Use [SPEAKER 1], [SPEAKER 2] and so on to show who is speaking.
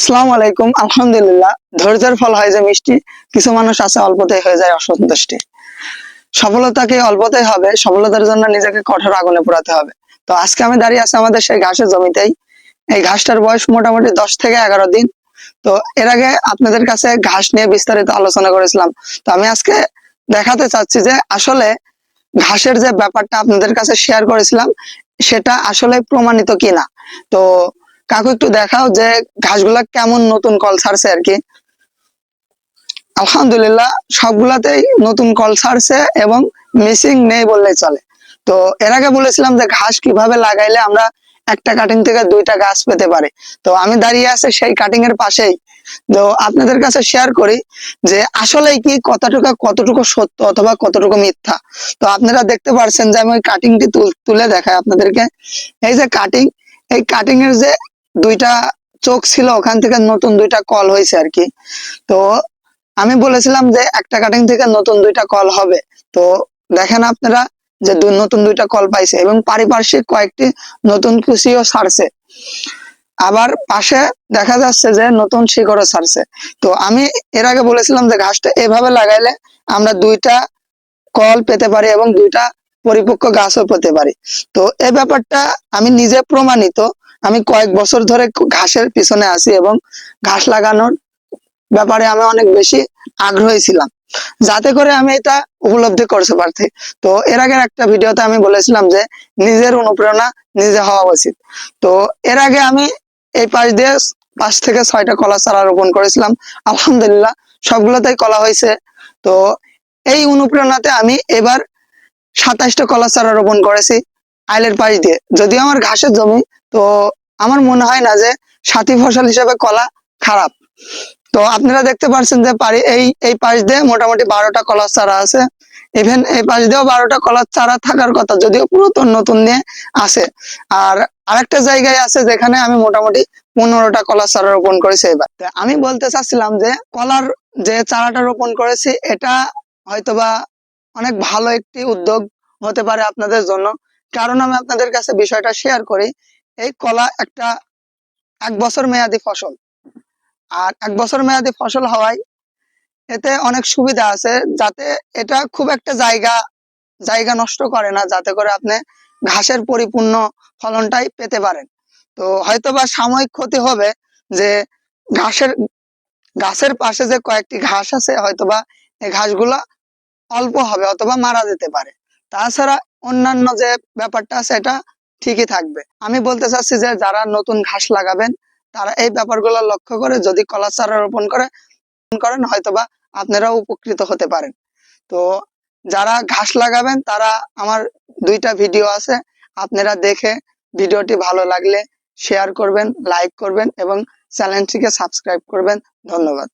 [SPEAKER 1] আসসালামু আলাইকুম। আলহামদুলিল্লাহ, ধৈর্যের ফল হয় যে মিষ্টি, কিছু মানুষ আছে অল্পতেই হয়ে যায় অসন্তুষ্টি। সফলতাকে অল্পতেই হবে, সফলতার জন্য নিজেকে কঠোর আগুনে পোড়াতে হবে। তো আজকে আমি দাঁড়িয়ে আছি আমাদের সেই ঘাসের জমিতেই। এই ঘাসটার বয়স মোটামুটি দশ থেকে এগারো দিন। তো এর আগে আপনাদের কাছে ঘাস নিয়ে বিস্তারিত আলোচনা করেছিলাম। তো আমি আজকে দেখাতে চাচ্ছি যে আসলে ঘাসের যে ব্যাপারটা আপনাদের কাছে শেয়ার করেছিলাম, সেটা আসলে প্রমাণিত কিনা। তো কাকু একটু দেখাও যে ঘাসগুলা কেমন নতুন কল ছাড়ছে আর কি। আলহামদুলিল্লাহ, সবগুলাতেই নতুন কল ছাড়ছে এবং মিসিং নেই বললেই চলে। তো এর আগে বলেছিলাম যে ঘাস কীভাবে লাগাইলে আমরা একটা কাটিং থেকে দুইটা গাছ পেতে পারি। তো আমি দাঁড়িয়ে আছে সেই কাটিং এর পাশেই। তো আপনাদের কাছে শেয়ার করি যে আসলে কি কতটুকু কতটুকু সত্য অথবা কতটুকু মিথ্যা। তো আপনারা দেখতে পারছেন যে আমি ওই কাটিংটি তুলে দেখাই আপনাদেরকে। এই যে কাটিং এই কাটিং এর যে দুইটা চোখ ছিল, ওখান থেকে নতুন দুইটা কল হয়েছে আর কি। তো আমি বলেছিলাম যে একটা কাটিং থেকে নতুন দুইটা কল হবে। তো দেখেন আপনারা যে নতুন দুইটা কল পাইছে এবং পারিপার্শ্বিক কয়েকটি নতুন কুচিও ছাড়ছে আবার পাশে দেখা যাচ্ছে যে নতুন শিকড়ও ছাড়ছে তো আমি এর আগে বলেছিলাম যে ঘাসটা এভাবে লাগাইলে আমরা দুইটা কল পেতে পারি এবং দুইটা পরিপক্ক গাছও পেতে পারি। তো এই ব্যাপারটা আমি নিজে প্রমাণিত আমি কয়েক বছর ধরে ঘাসের পিছনে আছি এবং ঘাস লাগানোর ব্যাপারে আমি অনেক বেশি আগ্রহী ছিলাম। যাতে করে আমি এটা উপলব্ধি করতে পারছি তো এর আগের একটা ভিডিওতে আমি বলেছিলাম যে, নিজের অনুপ্রেরণা নিজে হওয়া উচিত। তো এর আগে আমি এই পাশ দিয়ে পাঁচ থেকে ছয়টা কলা চারা রোপণ করেছিলাম। আলহামদুলিল্লাহ সবগুলোতেই কলা হয়েছে। তো এই অনুপ্রেরণাতে আমি এবার সাতাইশটা কলা চারা রোপণ করেছি। আইলের পাশ দিয়ে যদিও আমার ঘাসের জমি, তো আমার মনে হয় না যে সাথী ফসল হিসেবে কলা খারাপ। তো আপনারা দেখতে পাচ্ছেন যে পারি এই এই পাশ দিয়ে মোটামুটি বারোটা কলার চারা আছে। ইভেন এই পাশ দিয়েও বারোটা কলার চারা থাকার কথা, যদিও পুরাতন, নতুন নিয়ে আছে। আর আরেকটা জায়গায় আছে যেখানে আমি মোটামুটি পনেরোটা কলার চারা রোপণ করেছি এবার। আমি বলতে চাচ্ছিলাম যে কলার যে চারাটা রোপণ করেছি, এটা হয়তোবা অনেক ভালো একটি উদ্যোগ হতে পারে আপনাদের জন্য। কারণ আমি আপনাদের কাছে বিষয়টা শেয়ার করি, এই কলা একটা এক বছর মেয়াদি ফসল। আর এক বছর মেয়াদি ফসল হওয়ায় এতে অনেক সুবিধা আছে, যাতে এটা খুব একটা জায়গা জায়গা নষ্ট করে না, যাতে করে আপনি ঘাসের পরিপূর্ণ ফলনটাই পেতে পারেন। তো হয়তোবা সাময়িক ক্ষতি হবে যে ঘাসের, গাছের পাশে যে কয়েকটি ঘাস আছে, হয়তোবা এই ঘাসগুলা অল্প হবে অথবা মারা যেতে পারে। তাছাড়া অন্যান্য যে ব্যাপারটা আছে, এটা ঠিকই থাকবে। আমি বলতে চাচ্ছি যে, যারা নতুন ঘাস লাগাবেন, তারা এই ব্যাপারগুলো লক্ষ্য করে, যদি কলা চারা রোপণ করে, করেন, হয়তোবা আপনারাও উপকৃত হতে পারেন। তো যারা ঘাস লাগাবেন, তারা আমার দুইটা ভিডিও আছে, আপনারা দেখে ভিডিওটি ভালো লাগলে শেয়ার করবেন লাইক করবেন এবং চ্যানেলটিকে সাবস্ক্রাইব করবেন। ধন্যবাদ।